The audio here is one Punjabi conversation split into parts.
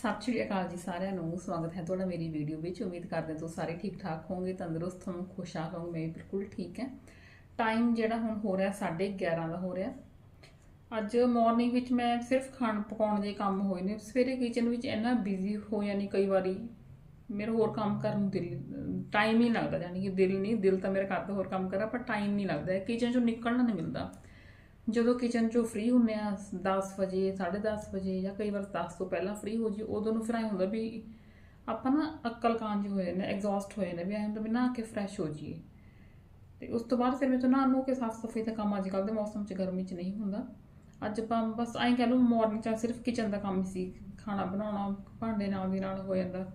ਸਤਿ ਸ਼੍ਰੀ ਅਕਾਲ ਜੀ ਸਾਰਿਆਂ ਨੂੰ, ਸਵਾਗਤ ਹੈ ਤੁਹਾਡਾ ਮੇਰੀ ਵੀਡੀਓ ਵਿੱਚ। ਉਮੀਦ ਕਰਦੇ ਹਾਂ ਤੁਸੀਂ ਸਾਰੇ ਠੀਕ ਠਾਕ ਹੋਵੋਗੇ, ਤੰਦਰੁਸਤ ਹੋਵੋਗੇ ਖੁਸ਼ਹਾਲ ਹੋਵੋਗੇ ਮੈਂ ਬਿਲਕੁਲ ਠੀਕ ਹੈ। ਟਾਈਮ ਜਿਹੜਾ ਹੁਣ ਹੋ ਰਿਹਾ 11:30 ਦਾ ਹੋ ਰਿਹਾ। ਅੱਜ ਮਾਰਨਿੰਗ ਵਿੱਚ ਮੈਂ ਸਿਰਫ ਖਾਣ ਪਕਾਉਣ ਦੇ ਕੰਮ ਹੋਏ ਨੇ। ਸਵੇਰੇ ਕਿਚਨ ਵਿੱਚ ਇੰਨਾ ਬਿਜ਼ੀ ਹੋ ਜਾਨੀ ਕਈ ਵਾਰੀ, ਮੇਰਾ ਹੋਰ ਕੰਮ ਕਰਨ ਨੂੰ ਦਿਲ ਟਾਈਮ ਹੀ ਲੱਗਦਾ। ਯਾਨੀ ਕਿ ਦਿਲ ਨਹੀਂ, ਦਿਲ ਤਾਂ ਮੇਰਾ ਕਰਦਾ ਹੋਰ ਕੰਮ ਕਰਾਂ, ਪਰ ਟਾਈਮ ਨਹੀਂ ਲੱਗਦਾ। ਕਿਚਨ ਚੋਂ ਨਿਕਲਣਾ ਨਹੀਂ ਮਿਲਦਾ। ਜਦੋਂ ਕਿਚਨ ਚੋਂ ਫ੍ਰੀ ਹੁੰਨੇ ਆ 10 ਵਜੇ 10:30 ਵਜੇ ਜਾਂ ਕਈ ਵਾਰ 10 ਤੋਂ ਪਹਿਲਾਂ ਫ੍ਰੀ ਹੋ ਜੀ ਉਦੋਂ ਨੂੰ ਫਿਰ ਐ ਹੁੰਦਾ ਵੀ ਆਪਾਂ ਨਾ ਅਕਲ ਕਾਂਜ ਹੋਏ ਨੇ ਐਗਜ਼ੌਸਟ ਹੋਏ ਨੇ ਵੀ ਐਂ ਹੁੰਦਾ ਵੀ ਨਹਾ ਕੇ ਫਰੈਸ਼ ਹੋ ਜਾਈਏ। ਤੇ ਉਸ ਤੋਂ ਬਾਅਦ ਫਿਰ ਮੈਂ ਤਾਂ ਨਹਾ ਨੂੰ ਕੇ ਸਾਫ਼ ਸਫ਼ਾਈ ਦਾ ਕੰਮ ਅੱਜ ਕੱਲ੍ਹ ਦੇ ਮੌਸਮ 'ਚ ਗਰਮੀ 'ਚ ਨਹੀਂ ਹੁੰਦਾ। ਅੱਜ ਆਪਾਂ ਬਸ ਐਂ ਕਹਿ ਲਓ ਮਾਰਨਿੰਗ 'ਚ ਸਿਰਫ ਕਿਚਨ ਦਾ ਕੰਮ ਹੀ ਸੀ, ਖਾਣਾ ਬਣਾਉਣਾ, ਭਾਂਡੇ ਨਾਲ ਦੀ ਨਾਲ ਹੋ ਜਾਂਦਾ।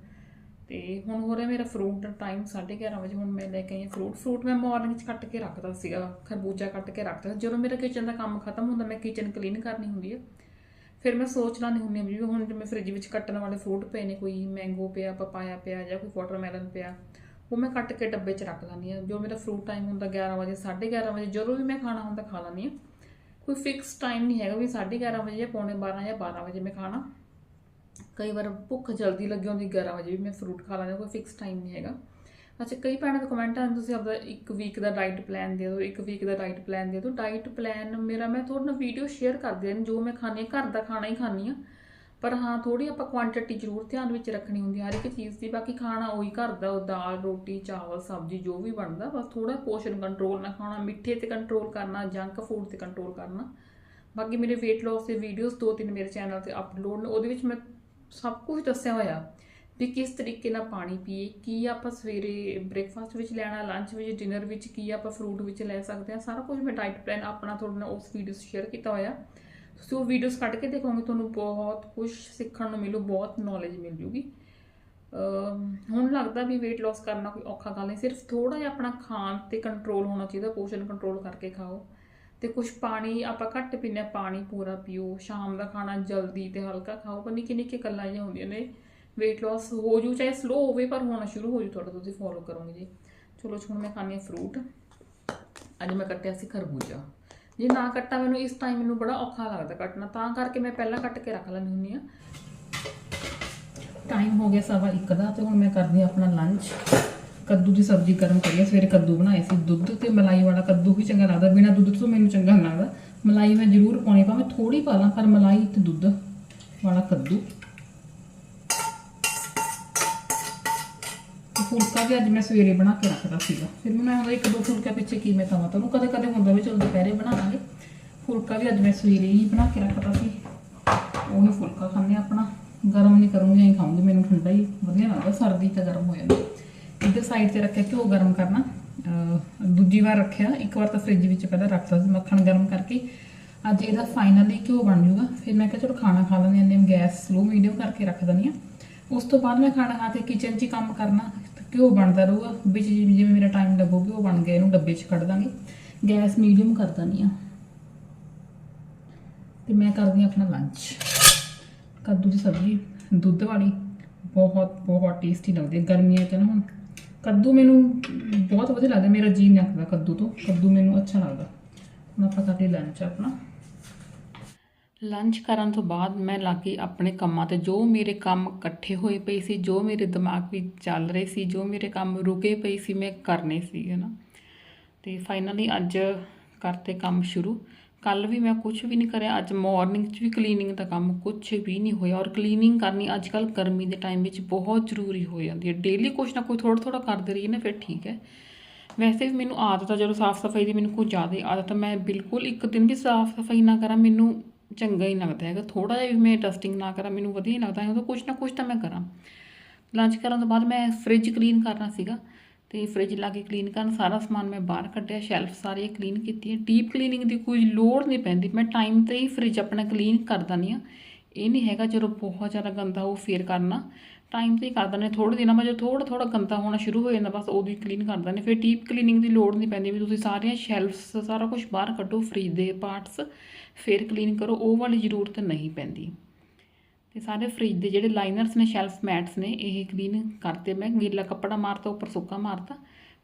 ਤੇ ਹੁਣ ਹੋ ਰਿਹਾ ਮੇਰਾ ਫਰੂਟ ਦਾ ਟਾਈਮ 11:30 ਵਜੇ, ਹੁਣ ਮੈਂ ਲੈ ਕੇ ਆਈ ਫਰੂਟ ਫਰੂਟ ਮੈਂ ਮਾਰਨਿੰਗ 'ਚ ਕੱਟ ਕੇ ਰੱਖਦਾ ਸੀਗਾ, ਖਰਬੂਜਾ ਕੱਟ ਕੇ ਰੱਖਦਾ ਸੀ। ਜਦੋਂ ਮੇਰਾ ਕਿਚਨ ਦਾ ਕੰਮ ਖਤਮ ਹੁੰਦਾ, ਮੈਂ ਕਿਚਨ ਕਲੀਨ ਕਰਨੀ ਹੁੰਦੀ ਹੈ ਫਿਰ ਮੈਂ ਸੋਚ ਲੈਂਦੀ ਹੁੰਦੀ ਹਾਂ ਵੀ ਹੁਣ ਜਿਵੇਂ ਫ੍ਰਿਜ ਵਿੱਚ ਕੱਟਣ ਵਾਲੇ ਫਰੂਟ ਪਏ ਨੇ, ਕੋਈ ਮੈਂਗੋ ਪਿਆ ਪਪਾਇਆ ਪਿਆ ਜਾਂ ਕੋਈ ਵਾਟਰਮੈਲਨ ਪਿਆ, ਉਹ ਮੈਂ ਕੱਟ ਕੇ ਡੱਬੇ 'ਚ ਰੱਖ ਲੈਂਦੀ ਹਾਂ ਜੋ ਮੇਰਾ ਫਰੂਟ ਟਾਈਮ ਹੁੰਦਾ 11 ਵਜੇ 11:30 ਵਜੇ, ਜਦੋਂ ਵੀ ਮੈਂ ਖਾਣਾ ਹੁੰਦਾ ਖਾ ਲੈਂਦੀ ਹਾਂ ਕੋਈ ਫਿਕਸ ਟਾਈਮ ਨਹੀਂ ਹੈਗਾ ਵੀ 11:30 ਵਜੇ ਜਾਂ ਪੌਣੇ 12 ਜਾਂ 12 ਵਜੇ ਮੈਂ ਖਾਣਾ। ਕਈ ਵਾਰ ਭੁੱਖ ਜਲਦੀ ਲੱਗੀ ਹੁੰਦੀ 11 ਵਜੇ ਵੀ ਮੈਂ ਫਰੂਟ ਖਾ ਲੈਂਦਾ ਕੋਈ ਫਿਕਸ ਟਾਈਮ ਨਹੀਂ ਹੈਗਾ। ਅੱਛਾ, ਕਈ ਭੈਣਾਂ ਦੇ ਕਮੈਂਟ ਆਉਂਦੇ ਤੁਸੀਂ ਆਪਦਾ ਇੱਕ ਵੀਕ ਦਾ ਡਾਈਟ ਪਲਾਨ ਦੇ ਦਿਓ, ਇੱਕ ਵੀਕ ਦਾ ਡਾਈਟ ਪਲਾਨ ਦੇ ਦਿਓ। ਡਾਈਟ ਪਲਾਨ ਮੇਰਾ, ਮੈਂ ਤੁਹਾਡੇ ਨਾਲ ਵੀਡੀਓ ਸ਼ੇਅਰ ਕਰਦੀ ਹਾਂ, ਜੋ ਮੈਂ ਖਾਂਦੀ ਹਾਂ, ਘਰ ਦਾ ਖਾਣਾ ਹੀ ਖਾਂਦੀ ਹਾਂ। ਪਰ ਹਾਂ ਥੋੜੀ ਆਪਾਂ ਕੁਆਂਟੀਟੀ ਜ਼ਰੂਰ ਧਿਆਨ ਵਿੱਚ ਰੱਖਣੀ ਹੁੰਦੀ ਹਰ ਇੱਕ ਚੀਜ਼ ਦੀ। ਬਾਕੀ ਖਾਣਾ ਉਹੀ ਘਰ ਦਾ, ਉਹ ਦਾਲ, ਰੋਟੀ, ਚਾਵਲ, ਸਬਜ਼ੀ, ਜੋ ਵੀ ਬਣਦਾ, ਬਸ ਥੋੜਾ ਪੋਸ਼ਨ ਕੰਟਰੋਲ ਨਾ ਖਾਣਾ, ਮਿੱਠੇ ਤੇ ਕੰਟਰੋਲ ਕਰਨਾ ਜੰਕ ਫੂਡ ਤੇ ਕੰਟਰੋਲ ਕਰਨਾ। ਬਾਕੀ ਮੇਰੇ weight loss ਦੇ ਵੀਡੀਓਜ਼ ਦੋ ਤਿੰਨ ਮੇਰੇ ਚੈਨਲ ਤੇ ਅਪਲੋਡ ਨੇ, ਉਹਦੇ ਵਿੱਚ ਮੈਂ ਸਭ ਕੁਝ ਦੱਸਿਆ ਹੋਇਆ। ਵੀ ਕਿਸ ਤਰੀਕੇ ਨਾਲ ਪਾਣੀ ਪੀਏ, ਕੀ ਆਪਾਂ ਸਵੇਰੇ ਬ੍ਰੇਕਫਾਸਟ ਵਿੱਚ ਲੈਣਾ ਲੰਚ ਵਿੱਚ ਡਿਨਰ ਵਿੱਚ, ਕੀ ਆਪਾਂ ਫਰੂਟ ਵਿੱਚ ਲੈ ਸਕਦੇ ਹਾਂ, ਸਾਰਾ ਕੁਝ ਮੈਂ ਡਾਈਟ ਪਲਾਨ ਆਪਣਾ ਤੁਹਾਡੇ ਨਾਲ ਉਸ ਵੀਡੀਓ 'ਚ ਸ਼ੇਅਰ ਕੀਤਾ ਹੋਇਆ। ਤੁਸੀਂ ਉਹ ਵੀਡੀਓਜ਼ ਕੱਢ ਕੇ ਦੇਖੋਗੇ, ਤੁਹਾਨੂੰ ਬਹੁਤ ਕੁਝ ਸਿੱਖਣ ਨੂੰ ਮਿਲੂ, ਬਹੁਤ ਨੌਲੇਜ ਮਿਲ ਜੂਗੀ। ਹੁਣ ਲੱਗਦਾ ਵੀ weight loss ਕਰਨਾ ਕੋਈ ਔਖਾ ਗੱਲ ਨਹੀਂ, ਸਿਰਫ ਥੋੜਾ ਜਿਹਾ ਆਪਣਾ ਖਾਣ ਤੇ ਕੰਟਰੋਲ ਹੋਣਾ ਚਾਹੀਦਾ ਪੋਸ਼ਨ ਕੰਟਰੋਲ ਕਰਕੇ ਖਾਓ। ਤੇ ਕੁਝ ਪਾਣੀ ਆਪਾਂ ਘੱਟ ਪੀਨੇ ਹਾਂ, ਪਾਣੀ ਪੂਰਾ ਪੀਓ ਸ਼ਾਮ ਦਾ ਖਾਣਾ ਜਲਦੀ ਤੇ ਹਲਕਾ ਖਾਓ ਪਰ ਨਿੱਕੀ ਨਿੱਕੀ ਗੱਲਾਂ ਜਿਹੀਆਂ ਹੁੰਦੀਆਂ ਨੇ weight loss ਹੋ ਜੂ ਚਾਹੇ ਸਲੋ ਹੋਵੇ ਪਰ ਹੋਣਾ ਸ਼ੁਰੂ ਹੋ ਜੂ ਤੁਹਾਡਾ ਤੁਸੀਂ ਫੋਲੋ ਕਰੋਗੇ ਜੀ। ਚਲੋ ਹੁਣ ਮੈਂ ਖਾਣੀ ਹੈ ਫਰੂਟ ਅੱਜ ਮੈਂ ਕੱਟਿਆ ਸੀ ਖਰਬੂਜਾ। ਜੇ ਨਾ ਕੱਟਾ ਮੈਨੂੰ ਇਸ ਟਾਈਮ ਮੈਨੂੰ ਬੜਾ ਔਖਾ ਲੱਗਦਾ ਕੱਟਣਾ ਤਾਂ ਕਰਕੇ ਮੈਂ ਪਹਿਲਾਂ ਕੱਟ ਕੇ ਰੱਖ ਲੈਂਦੀ ਹੁੰਦੀ ਆ ਟਾਈਮ ਹੋ ਗਿਆ ਸਵਾ ਇੱਕ ਦਾ ਤੇ ਹੁਣ ਮੈਂ ਕਰਦੀ ਹਾਂ ਆਪਣਾ ਲੰਚ ਕੱਦੂ ਦੀ ਸਬਜ਼ੀ ਗਰਮ ਕਰੀ ਹੈ ਸਵੇਰੇ ਕੱਦੂ ਬਣਾਏ ਸੀ ਦੁੱਧ ਤੇ ਮਲਾਈ ਵਾਲਾ ਕੱਦੂ ਹੀ ਚੰਗਾ ਲੱਗਦਾ, ਬਿਨਾ ਦੁੱਧ ਤੋਂ ਮੈਨੂੰ ਚੰਗਾ ਨਹੀਂ ਲੱਗਦਾ। ਮਲਾਈ ਮੈਂ ਜ਼ਰੂਰ ਪਾਉਣੀ, ਭਾਵੇਂ ਥੋੜੀ ਪਾ ਲਾਂ, ਪਰ ਮਲਾਈ ਤੇ ਦੁੱਧ ਵਾਲਾ ਕੱਦੂ। ਫੁਲਕਾ ਵੀ ਅੱਜ ਮੈਂ ਸਵੇਰੇ ਬਣਾ ਕੇ ਰੱਖਦਾ ਸੀਗਾ। ਫਿਰ ਮੈਨੂੰ ਹੁੰਦਾ ਇੱਕ ਦੋ ਫੁਲਕਾ ਪਿੱਛੇ ਕੀ ਮੈਂ ਤਵਾ ਤੁਹਾਨੂੰ ਕਦੇ ਕਦੇ ਹੁੰਦਾ ਵੀ ਚਲ ਦੁਪਹਿਰੇ ਬਣਾ ਲਾਂਗੇ। ਫੁਲਕਾ ਵੀ ਅੱਜ ਮੈਂ ਸਵੇਰੇ ਹੀ ਬਣਾ ਕੇ ਰੱਖਦਾ ਸੀ। ਉਹੀ ਫੁਲਕਾ ਖਾਂਦੇ ਹਾਂ ਆਪਣਾ। ਗਰਮ ਨਹੀਂ ਕਰੂੰਗੀ, ਐਂ ਖਾਊਂਗੀ, ਮੈਨੂੰ ਠੰਡਾ ਹੀ ਵਧੀਆ ਲੱਗਦਾ, ਸਰਦੀ ਤਾਂ ਗਰਮ ਹੋ ਜਾਂਦਾ। ਇੱਧਰ ਸਾਈਡ ਤੇ ਰੱਖਿਆ ਘਿਓ ਗਰਮ ਕਰਨਾ। ਦੂਜੀ ਵਾਰ ਰੱਖਿਆ, ਇੱਕ ਵਾਰ ਤਾਂ ਫ੍ਰਿਜ ਵਿੱਚ ਪਹਿਲਾਂ ਰੱਖਤਾ ਸੀ ਮੱਖਣ ਗਰਮ ਕਰਕੇ। ਅੱਜ ਇਹਦਾ ਫਾਈਨਲੀ ਘਿਓ ਬਣ ਜੂਗਾ ਫਿਰ ਮੈਂ ਕਿਹਾ ਚਲੋ ਖਾਣਾ ਖਾ ਲੈਂਦੇ ਹਾਂ ਨੇ ਗੈਸ ਸਲੋ ਮੀਡੀਅਮ ਕਰਕੇ ਰੱਖ ਦਿੰਦੀ ਹਾਂ। ਉਸ ਤੋਂ ਬਾਅਦ ਮੈਂ ਖਾਣਾ ਖਾ ਕੇ ਕਿਚਨ 'ਚ ਹੀ ਕੰਮ ਕਰਨਾ ਘਿਓ ਬਣਦਾ ਰਹੂਗਾ। ਵਿੱਚ ਜਿਵੇਂ ਜਿਵੇਂ ਮੇਰਾ ਟਾਈਮ ਲੱਗੂ ਘਿਓ ਬਣ ਗਿਆ, ਇਹਨੂੰ ਡੱਬੇ 'ਚ ਕੱਢ ਦਾਂਗੇ। ਗੈਸ ਮੀਡੀਅਮ ਕਰ ਦਿੰਦੀ ਹਾਂ। ਤੇ ਮੈਂ ਕਰਦੀ ਹਾਂ ਆਪਣਾ ਲੰਚ ਕੱਦੂ ਦੀ ਸਬਜ਼ੀ, ਦੁੱਧ ਵਾਲੀ। ਬਹੁਤ ਬਹੁਤ ਟੇਸਟੀ ਲੱਗਦੀ ਹੈ। ਗਰਮੀਆਂ 'ਚ ਨਾ ਹੁਣ ਕੱਦੂ ਮੈਨੂੰ ਬਹੁਤ ਵਧੀਆ ਲੱਗਦਾ, ਮੇਰਾ ਜੀ ਨਹੀਂ ਆਖਦਾ ਕੱਦੂ ਤੋਂ। ਕੱਦੂ ਮੈਨੂੰ ਅੱਛਾ ਲੱਗਦਾ। ਹੁਣ ਆਪਾਂ ਕਰਦੇ ਲੰਚ ਆਪਣਾ। ਲੰਚ ਕਰਨ ਤੋਂ ਬਾਅਦ ਮੈਂ ਲਾਗੀ ਆਪਣੇ ਕੰਮਾਂ ਤੇ। ਜੋ ਮੇਰੇ ਕੰਮ ਇਕੱਠੇ ਹੋਏ ਪਏ ਸੀ, ਜੋ ਮੇਰੇ ਦਿਮਾਗ ਵਿੱਚ ਚੱਲ ਰਹੇ ਸੀ, ਜੋ ਮੇਰੇ ਕੰਮ ਰੁਕੇ ਪਏ ਸੀ, ਮੈਂ ਕਰਨੇ ਸੀ ਹੈ ਨਾ ਤੇ ਫਾਈਨਲੀ ਅੱਜ ਕਰਤੇ ਕੰਮ ਸ਼ੁਰੂ। ਕੱਲ ਵੀ ਮੈਂ ਕੁਝ ਵੀ ਨਹੀਂ ਕਰਿਆ, ਅੱਜ ਮਾਰਨਿੰਗ 'ਚ ਵੀ ਕਲੀਨਿੰਗ ਦਾ ਕੰਮ ਕੁਝ ਵੀ ਨਹੀਂ ਹੋਇਆ ਔਰ ਕਲੀਨਿੰਗ ਕਰਨੀ ਅੱਜ ਕੱਲ ਗਰਮੀ ਦੇ ਟਾਈਮ ਵਿੱਚ ਬਹੁਤ ਜ਼ਰੂਰੀ ਹੋ ਜਾਂਦੀ ਹੈ। ਡੇਲੀ ਕੁਝ ਨਾ ਕੋਈ ਥੋੜਾ ਥੋੜਾ ਕਰਦੇ ਰਹੀਏ ਨਾ, ਫਿਰ ਠੀਕ ਹੈ। ਵੈਸੇ ਵੀ ਮੈਨੂੰ ਆਦਤ ਆ, ਜਦੋਂ ਸਾਫ਼ ਸਫ਼ਾਈ ਦੀ ਮੈਨੂੰ ਕੋਈ ਜ਼ਿਆਦਾ ਆਦਤ ਆ, ਮੈਂ ਬਿਲਕੁਲ ਇੱਕ ਦਿਨ ਵੀ ਸਾਫ਼ ਸਫ਼ਾਈ ਨਾ ਕਰਾਂ, ਮੈਨੂੰ ਚੰਗਾ ਹੀ ਲੱਗਦਾ ਹੈਗਾ। ਥੋੜਾ ਜਿਹਾ ਵੀ ਮੈਂ ਡਸਟਿੰਗ ਨਾ ਕਰਾਂ, ਮੈਨੂੰ ਵਧੀਆ ਹੀ ਲੱਗਦਾ ਹੈ ਉਦੋਂ ਕੁਝ ਨਾ ਕੁਝ ਤਾਂ ਮੈਂ ਕਰਾਂ। ਲੰਚ ਕਰਨ ਤੋਂ ਬਾਅਦ ਮੈਂ ਫ੍ਰਿਜ ਕਲੀਨ ਕਰਨਾ ਸੀਗਾ। ਤੇ ਫ੍ਰਿਜ ਲਾ ਕੇ ਕਲੀਨ ਕਰਨ, ਸਾਰਾ ਸਮਾਨ ਮੈਂ ਬਾਹਰ ਕੱਢਿਆ ਸ਼ੈਲਫ ਸਾਰੀਆਂ ਕਲੀਨ ਕੀਤੀਆਂ ਡੀਪ ਕਲੀਨਿੰਗ ਦੀ ਕੋਈ ਲੋੜ ਨਹੀਂ ਪੈਂਦੀ। ਮੈਂ ਟਾਈਮ ਤੇ ਹੀ ਫ੍ਰਿਜ ਆਪਣਾ ਕਲੀਨ ਕਰ ਦਿੰਦੀ ਹਾਂ। ਇਹ ਨਹੀਂ ਹੈਗਾ ਜਦੋਂ ਬਹੁਤ ਜ਼ਿਆਦਾ ਗੰਦਾ ਉਹ ਫੇਰ ਕਰਨਾ। ਟਾਈਮ ਤੇ ਹੀ ਕਰ ਦਿੰਦੇ ਥੋੜੇ ਦਿਨਾਂ ਬਾਅਦ ਜਦੋਂ ਥੋੜਾ ਥੋੜਾ ਗੰਦਾ ਹੋਣਾ ਸ਼ੁਰੂ ਹੋ ਜਾਂਦਾ, ਬਸ ਉਦੋਂ ਹੀ ਕਲੀਨ ਕਰ ਦਿੰਦੇ ਫਿਰ ਡੀਪ ਕਲੀਨਿੰਗ ਦੀ ਲੋੜ ਨਹੀਂ ਪੈਂਦੀ ਵੀ ਤੁਸੀਂ ਸਾਰੀਆਂ ਸ਼ੈਲਫਸ ਸਾਰਾ ਕੁਝ ਬਾਹਰ ਕੱਢੋ ਫ੍ਰਿਜ ਦੇ ਪਾਰਟਸ ਫਿਰ ਕਲੀਨ ਕਰੋ। ਉਹ ਵਾਲੀ ਜ਼ਰੂਰਤ ਨਹੀਂ ਪੈਂਦੀ। ਤੇ ਸਾਰੇ ਫ੍ਰਿਜ ਦੇ ਜਿਹੜੇ ਲਾਈਨਰਸ ਨੇ ਸ਼ੈਲਫ ਮੈਟਸ ਨੇ, ਇਹ ਕਲੀਨ ਕਰਤੇ ਮੈਂ। ਗਿੱਲਾ ਕੱਪੜਾ ਮਾਰਤਾ, ਉੱਪਰ ਸੁੱਕਾ ਮਾਰਤਾ।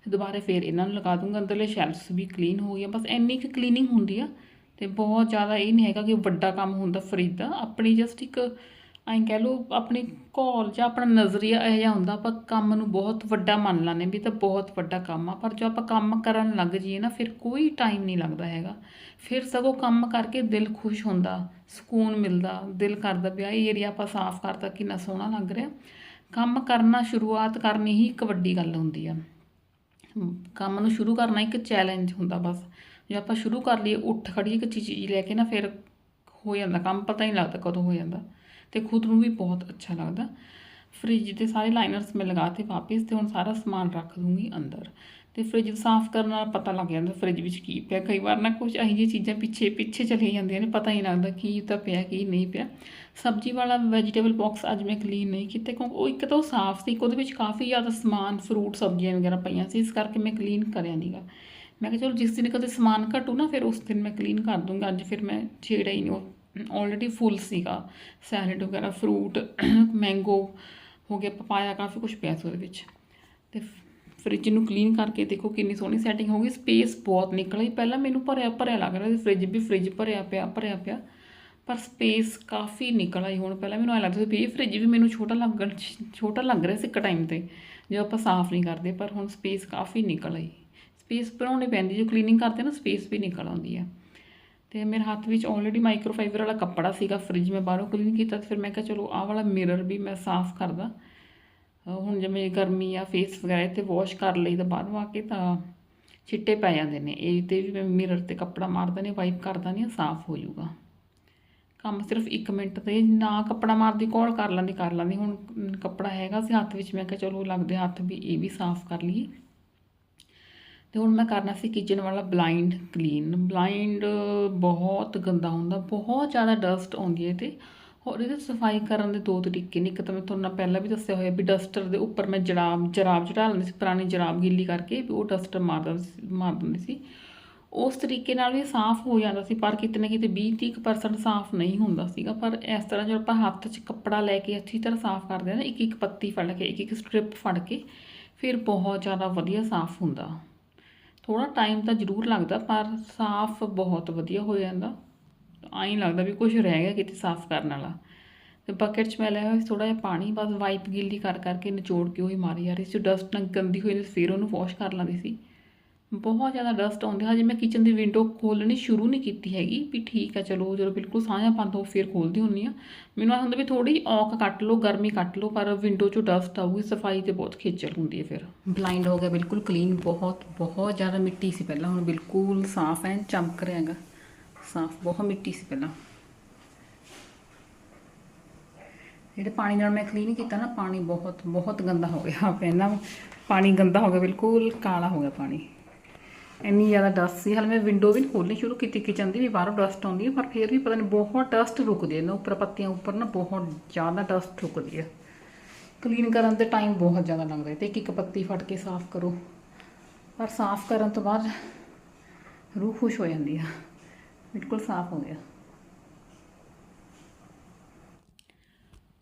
ਫਿਰ ਦੁਬਾਰਾ ਫੇਰ ਇਹਨਾਂ ਨੂੰ ਲਗਾ ਦੂੰਗਾ। ਅੰਦਰਲੇ ਸ਼ੈਲਫਸ ਵੀ ਕਲੀਨ ਹੋ ਗਈਆਂ। ਬਸ ਇੰਨੀ ਕੁ ਕਲੀਨਿੰਗ ਹੁੰਦੀ ਆ ਤੇ ਬਹੁਤ ਜ਼ਿਆਦਾ ਇਹ ਨਹੀਂ ਹੈਗਾ ਕਿ ਵੱਡਾ ਕੰਮ ਹੁੰਦਾ ਫ੍ਰਿਜ ਦਾ। ਆਪਣੀ ਜਸਟ ਇੱਕ ਐਂ ਕਹਿ ਲਓ, ਆਪਣੀ ਘੋਲ ਜਾਂ ਆਪਣਾ ਨਜ਼ਰੀਆ ਇਹ ਜਿਹਾ ਹੁੰਦਾ, ਆਪਾਂ ਕੰਮ ਨੂੰ ਬਹੁਤ ਵੱਡਾ ਮੰਨ ਲੈਂਦੇ ਵੀ ਤਾਂ ਬਹੁਤ ਵੱਡਾ ਕੰਮ ਆ। ਪਰ ਜੋ ਆਪਾਂ ਕੰਮ ਕਰਨ ਲੱਗ ਜਾਈਏ ਨਾ, ਫਿਰ ਕੋਈ ਟਾਈਮ ਨਹੀਂ ਲੱਗਦਾ ਹੈਗਾ। ਫਿਰ ਸਗੋਂ ਕੰਮ ਕਰਕੇ ਦਿਲ ਖੁਸ਼ ਹੁੰਦਾ। ਸਕੂਨ ਮਿਲਦਾ, ਦਿਲ ਕਰਦਾ ਵੀ ਇਹ ਏਰੀਆ ਆਪਾਂ ਸਾਫ਼ ਕਰਤਾ, ਕਿੰਨਾ ਸੋਹਣਾ ਲੱਗ ਰਿਹਾ। ਕੰਮ ਕਰਨਾ, ਸ਼ੁਰੂਆਤ ਕਰਨੀ ਹੀ ਇੱਕ ਵੱਡੀ ਗੱਲ ਹੁੰਦੀ ਆ। ਕੰਮ ਨੂੰ ਸ਼ੁਰੂ ਕਰਨਾ ਇੱਕ ਚੈਲੰਜ ਹੁੰਦਾ ਬਸ। ਜੇ ਆਪਾਂ ਸ਼ੁਰੂ ਕਰ ਲਈਏ, ਉੱਠ ਖੜੀ ਇੱਕ ਚੀਜ਼ ਲੈ ਕੇ ਨਾ ਫਿਰ ਹੋ ਜਾਂਦਾ, ਕੰਮ ਪਤਾ ਹੀ ਨਹੀਂ ਲੱਗਦਾ ਕਦੋਂ ਹੋ ਜਾਂਦਾ। ਤੇ ਖੁਦ ਨੂੰ ਵੀ ਬਹੁਤ ਅੱਛਾ ਲੱਗਦਾ। ਫ੍ਰਿਜ ਦੇ ਸਾਰੇ ਲਾਈਨਰਸ ਮੈਂ ਲਗਾਤੇ ਵਾਪਿਸ ਤੇ ਹੁਣ ਸਾਰਾ ਸਮਾਨ ਰੱਖ ਦੂੰਗੀ ਅੰਦਰ। ਤੇ ਫ੍ਰਿਜ ਸਾਫ਼ ਕਰਨ ਨਾਲ ਪਤਾ ਲੱਗ ਜਾਂਦਾ ਫ੍ਰਿਜ ਵਿੱਚ ਕੀ ਪਿਆ। ਕਈ ਵਾਰ ਨਾ ਕੁਝ ਇਹੋ ਜਿਹੀਆਂ ਚੀਜ਼ਾਂ ਪਿੱਛੇ ਪਿੱਛੇ ਚਲੀਆਂ ਜਾਂਦੀਆਂ ਨੇ, ਪਤਾ ਹੀ ਨਹੀਂ ਲੱਗਦਾ ਕੀ ਤਾਂ ਪਿਆ, ਕੀ ਨਹੀਂ ਪਿਆ। ਸਬਜ਼ੀ ਵਾਲਾ ਵੈਜੀਟੇਬਲ ਬਾਕਸ ਅੱਜ ਮੈਂ ਕਲੀਨ ਨਹੀਂ ਕੀਤਾ ਕਿਉਂਕਿ ਉਹ ਇੱਕ ਤਾਂ ਉਹ ਸਾਫ਼ ਸੀ, ਇੱਕ ਉਹਦੇ ਵਿੱਚ ਕਾਫੀ ਜ਼ਿਆਦਾ ਸਮਾਨ ਫਰੂਟ ਸਬਜ਼ੀਆਂ ਵਗੈਰਾ ਪਈਆਂ ਸੀ, ਇਸ ਕਰਕੇ ਮੈਂ ਕਲੀਨ ਕਰਿਆ ਨਹੀਂਗਾ ਮੈਂ ਕਿਹਾ ਚਲੋ ਜਿਸ ਦਿਨ ਕਦੇ ਸਮਾਨ ਘਟੂ ਨਾ, ਫਿਰ ਉਸ ਦਿਨ ਮੈਂ ਕਲੀਨ ਕਰ ਦੂੰਗਾ। ਅੱਜ ਫਿਰ ਮੈਂ ਛੇੜਿਆ ਹੀ ਨਹੀਂ, ਉਹ ਆਲਰੇਡੀ ਫੁੱਲ ਸੀਗਾ। ਸੈਲਡ ਵਗੈਰਾ ਫਰੂਟ ਮੈਂਗੋ ਹੋ ਗਿਆ ਪਪਾਇਆ ਕਾਫੀ ਕੁਝ ਪਿਆ ਸੀ ਉਹਦੇ ਵਿੱਚ। ਤੇ ਫ੍ਰਿਜ ਨੂੰ ਕਲੀਨ ਕਰਕੇ ਦੇਖੋ ਕਿੰਨੀ ਸੋਹਣੀ ਸੈਟਿੰਗ ਹੋ ਗਈ ਸਪੇਸ ਬਹੁਤ ਨਿਕਲੀ ਪਹਿਲਾਂ ਮੈਨੂੰ ਭਰਿਆ ਭਰਿਆ ਲੱਗ ਰਿਹਾ ਸੀ ਫ੍ਰਿਜ ਵੀ। ਫ੍ਰਿਜ ਭਰਿਆ ਪਿਆ ਭਰਿਆ ਪਿਆ। ਪਰ ਸਪੇਸ ਕਾਫੀ ਨਿਕਲ ਆਈ ਹੁਣ ਪਹਿਲਾਂ ਮੈਨੂੰ ਐ ਲੱਗਦਾ ਸੀ ਵੀ ਇਹ ਫ੍ਰਿਜ ਵੀ ਮੈਨੂੰ ਛੋਟਾ ਲੱਗਣ, ਛੋਟਾ ਲੱਗ ਰਿਹਾ ਸੀ ਇੱਕ ਟਾਈਮ ਤੇ ਜੋ ਆਪਾਂ ਸਾਫ਼ ਨਹੀਂ ਕਰਦੇ। ਪਰ ਹੁਣ ਸਪੇਸ ਕਾਫੀ ਨਿਕਲ ਆਈ ਸਪੇਸ ਬਣਾਉਣੀ ਪੈਂਦੀ। ਜੋ ਕਲੀਨਿੰਗ ਕਰਦੇ ਨਾ ਸਪੇਸ ਵੀ ਨਿਕਲ ਆਉਂਦੀ ਹੈ ਤੇ ਮੇਰੇ ਹੱਥ ਵਿੱਚ ਆਲਰੇਡੀ ਮਾਈਕਰੋਫਾਈਬਰ ਵਾਲਾ ਕੱਪੜਾ ਸੀਗਾ। ਫ੍ਰਿਜ ਮੈਂ ਬਾਹਰੋਂ ਕਲੀਨ ਕੀਤਾ ਤੇ ਫਿਰ ਮੈਂ ਕਿਹਾ, ਚਲੋ ਆਹ ਵਾਲਾ ਮਿਰਰ ਵੀ ਮੈਂ ਸਾਫ਼ ਕਰਦਾ। ਹੁਣ ਜਿਵੇਂ ਗਰਮੀ ਆ ਫੇਸ ਵਗੈਰਾ ਤੇ ਵਾਸ਼ ਕਰ ਲਈ ਤਾਂ ਬਾਅਦ ਆ ਕੇ ਤਾਂ ਛਿੱਟੇ ਪੈ ਜਾਂਦੇ ਨੇ। ਇਹ ਤੇ ਵੀ ਮੈਂ ਮਿਰਰ ਤੇ ਕੱਪੜਾ ਮਾਰਦਾ ਨਹੀਂ ਵਾਈਪ ਕਰਦਾ ਨਹੀਂ ਸਾਫ਼ ਹੋ ਜਾਊਗਾ। ਕੰਮ ਸਿਰਫ 1 ਮਿੰਟ ਤੇ ਨਾ ਕੱਪੜਾ ਮਾਰਦੀ ਕੋਲ ਕਰ ਲੈਂਦੀ ਕਰ ਲੈਂਦੀ। ਹੁਣ ਕੱਪੜਾ ਹੈਗਾ ਸੀ ਹੱਥ ਵਿੱਚ, ਮੈਂ ਕਿਹਾ ਚਲੋ ਲੱਗਦੇ ਹੱਥ ਵੀ, ਇਹ ਵੀ ਸਾਫ਼ ਕਰ ਲਈਏ। ਤੇ ਹੁਣ ਮੈਂ ਕਰਨਾ ਸੀ ਕਿਚਨ ਵਾਲਾ ਬਲਾਈਂਡ ਕਲੀਨ ਬਲਾਈਂਡ ਬਹੁਤ ਗੰਦਾ ਹੁੰਦਾ, ਬਹੁਤ ਜ਼ਿਆਦਾ ਡਸਟ ਆਉਂਦੀ ਹੈ ਤੇ ਔਰ ਇਹਦੇ ਸਫ਼ਾਈ ਕਰਨ ਦੇ ਦੋ ਤਰੀਕੇ ਨੇ। ਇੱਕ ਤਾਂ ਮੈਂ ਤੁਹਾਨੂੰ ਪਹਿਲਾਂ ਵੀ ਦੱਸਿਆ ਹੋਇਆ ਵੀ ਡਸਟਰ ਦੇ ਉੱਪਰ ਮੈਂ ਜਰਾਬ ਜਰਾਬ ਚੜਾ ਲੈਂਦੀ ਸੀ, ਪੁਰਾਣੀ ਜਰਾਬ ਗਿੱਲੀ ਕਰਕੇ ਵੀ ਉਹ ਡਸਟਰ ਮਾਰ ਸੀ, ਮਾਰ ਦਿੰਦੀ ਸੀ। ਉਸ ਤਰੀਕੇ ਨਾਲ ਵੀ ਸਾਫ਼ ਹੋ ਜਾਂਦਾ ਸੀ, ਪਰ ਕਿਤੇ ਨਾ ਕਿਤੇ 20-30% ਸਾਫ਼ ਨਹੀਂ ਹੁੰਦਾ ਸੀਗਾ। ਪਰ ਇਸ ਤਰ੍ਹਾਂ ਜਦੋਂ ਆਪਾਂ ਹੱਥ 'ਚ ਕੱਪੜਾ ਲੈ ਕੇ ਅੱਛੀ ਤਰ੍ਹਾਂ ਸਾਫ਼ ਕਰਦੇ ਹਾਂ ਨਾ ਇੱਕ ਇੱਕ ਪੱਤੀ ਫੜ ਕੇ ਇੱਕ ਇੱਕ ਸਟ੍ਰਿਪ ਫੜ ਕੇ, ਫਿਰ ਬਹੁਤ ਜ਼ਿਆਦਾ ਵਧੀਆ ਸਾਫ਼ ਹੁੰਦਾ। ਥੋੜਾ ਟਾਈਮ ਤਾਂ ਜ਼ਰੂਰ ਲੱਗਦਾ, ਪਰ ਸਾਫ਼ ਬਹੁਤ ਵਧੀਆ ਹੋ ਜਾਂਦਾ। ਆਈ ਲੱਗਦਾ ਵੀ ਕੁਝ ਰਹਿ ਗਿਆ ਕਿਤੇ ਸਾਫ਼ ਕਰਨ ਵਾਲਾ। ਤੇ ਬਕਟ 'ਚ ਮੈਂ ਲਿਆ ਹੋਇਆ ਥੋੜਾ ਜਿਹਾ ਪਾਣੀ, ਬਸ ਵਾਈਪ ਗਿੱਲੀ ਕਰ, ਕਰਕੇ ਨਿਚੋੜ ਕੇ ਉਹੀ ਮਾਰੀ ਜਾ ਰਹੀ ਸੀ। ਡਸਟ ਨਾਲ ਗੰਦੀ ਹੋਈ, ਫਿਰ ਉਹਨੂੰ ਵਾਸ਼ ਕਰ ਲੈਂਦੀ ਸੀ। ਬਹੁਤ ਜ਼ਿਆਦਾ ਡਸਟ ਆਉਂਦੀ, ਹਜੇ ਮੈਂ ਕਿਚਨ ਦੀ ਵਿੰਡੋ ਖੋਲਣੀ ਸ਼ੁਰੂ ਨਹੀਂ ਕੀਤੀ ਹੈਗੀ, ਵੀ ਠੀਕ ਆ, ਚਲੋ ਜਦੋਂ ਬਿਲਕੁਲ ਸਾਂਝਾ ਬੰਦ ਹੋ ਫਿਰ ਖੋਲਦੀ ਹੁੰਨੀ ਆ ਮੈਨੂੰ ਆਹ ਹੁੰਦਾ ਵੀ ਥੋੜੀ ਔਕ ਕੱਟ ਲਓ, ਗਰਮੀ ਕੱਟ ਲਓ, ਪਰ ਵਿੰਡੋ 'ਚੋਂ ਡਸਟ ਆਊਗੀ, ਸਫ਼ਾਈ ਤੇ ਬਹੁਤ ਖੇਚਲ ਹੁੰਦੀ ਹੈ ਫਿਰ। ਬਲਾਈਂਡ ਹੋ ਗਿਆ ਬਿਲਕੁਲ ਕਲੀਨ ਬਹੁਤ ਬਹੁਤ ਜ਼ਿਆਦਾ ਮਿੱਟੀ ਸੀ ਪਹਿਲਾਂ, ਹੁਣ ਬਿਲਕੁਲ ਸਾਫ਼ ਐ ਚਮਕ ਰਿਹਾ ਹੈਗਾ। ਸਾਫ਼, ਬਹੁਤ ਮਿੱਟੀ ਸੀ ਪਹਿਲਾਂ। ਜਿਹੜੇ ਪਾਣੀ ਨਾਲ ਮੈਂ ਕਲੀਨ ਕੀਤਾ ਨਾ, ਪਾਣੀ ਬਹੁਤ ਬਹੁਤ ਗੰਦਾ ਹੋ ਗਿਆ। ਪਹਿਲਾਂ ਪਾਣੀ ਗੰਦਾ ਹੋ ਗਿਆ, ਬਿਲਕੁਲ ਕਾਲਾ ਹੋ ਗਿਆ ਪਾਣੀ। ਇੰਨੀ ਜ਼ਿਆਦਾ ਡਸਟ ਸੀ। ਹਾਲੇ ਮੈਂ ਵਿੰਡੋ ਵੀ ਨਹੀਂ ਖੋਲਣੀ ਸ਼ੁਰੂ ਕੀਤੀ ਕਿਚਨ ਦੀ ਵੀ ਬਾਹਰੋਂ ਡਸਟ ਆਉਂਦੀ ਹੈ ਪਰ ਫਿਰ ਵੀ ਪਤਾ ਨਹੀਂ ਬਹੁਤ ਡਸਟ ਰੁਕਦੀ ਹੈ ਨਾ ਉੱਪਰ ਪੱਤੀਆਂ ਉੱਪਰ ਨਾ ਬਹੁਤ ਜ਼ਿਆਦਾ ਡਸਟ ਰੁਕਦੀ ਹੈ ਕਲੀਨ ਕਰਨ ਤੇ ਟਾਈਮ ਬਹੁਤ ਜ਼ਿਆਦਾ ਲੱਗਦਾ ਹੈ ਤੇ ਇੱਕ ਇੱਕ ਪੱਤੀ ਫੜ ਕੇ ਸਾਫ਼ ਕਰੋ। ਪਰ ਸਾਫ਼ ਕਰਨ ਤੋਂ ਬਾਅਦ ਰੂਹ ਖੁਸ਼ ਹੋ ਜਾਂਦੀ ਆ। ਬਿਲਕੁਲ ਸਾਫ਼ ਹੋ ਗਿਆ।